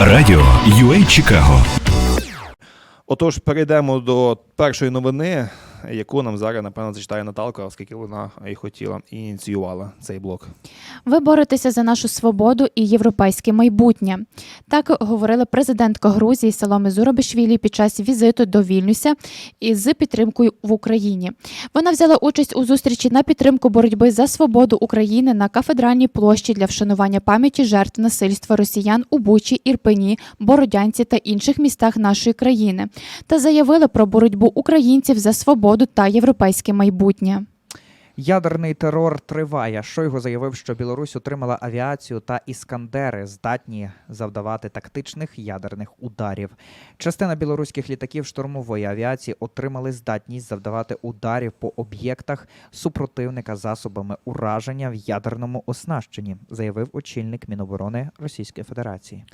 Радіо UA Чикаго. Отож, перейдемо до першої новини, яку нам зараз, напевно, зачитає Наталка, оскільки вона і хотіла і ініціювала цей блок. Ви боретеся за нашу свободу і європейське майбутнє. Так говорила президентка Грузії Саломи Зурабишвілі під час візиту до Вільнюся із підтримкою в Україні. Вона взяла участь у зустрічі на підтримку боротьби за свободу України на кафедральній площі для вшанування пам'яті жертв насильства росіян у Бучі, Ірпені, Бородянці та інших містах нашої країни та заявила про боротьбу українців за свободу та європейське майбутнє. Ядерний терор триває. Шойгу заявив, що Білорусь отримала авіацію та іскандери, здатні завдавати тактичних ядерних ударів. Частина білоруських літаків штурмової авіації отримали здатність завдавати ударів по об'єктах супротивника засобами ураження в ядерному оснащенні, заявив очільник Міноборони Російської Федерації.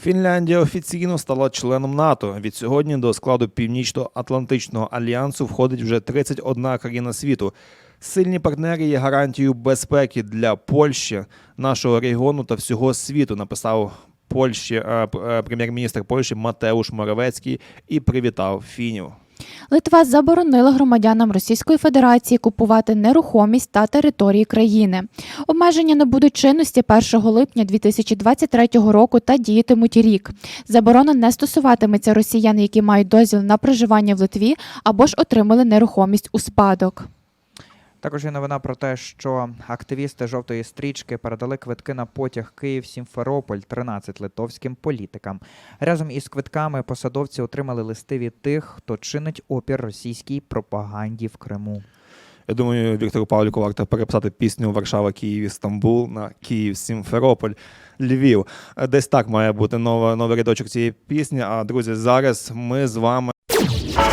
Фінляндія офіційно стала членом НАТО. Від сьогодні до складу Північно-Атлантичного альянсу входить вже 31 країна світу. Сильні партнери є гарантією безпеки для Польщі, нашого регіону та всього світу. Написав Польщі е, е, прем'єр-міністр Польщі Матеуш Моровецький і привітав Фінів. Литва заборонила громадянам Російської Федерації купувати нерухомість та території країни. Обмеження набудуть чинності 1 липня 2023 року та діятимуть рік. Заборона не стосуватиметься росіян, які мають дозвіл на проживання в Литві або ж отримали нерухомість у спадок. Також є новина про те, що активісти жовтої стрічки передали квитки на потяг Київ Сімферополь 13 литовським політикам. Разом із квитками посадовці отримали листи від тих, хто чинить опір російській пропаганді в Криму. Я думаю, Віктору Павліку варто переписати пісню Варшава, Київ, Стамбул на Київ, Сімферополь, Львів. Десь так має бути нова, новий рядочок цієї пісні. А друзі, зараз ми з вами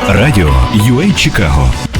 Радіо UA Чикаго.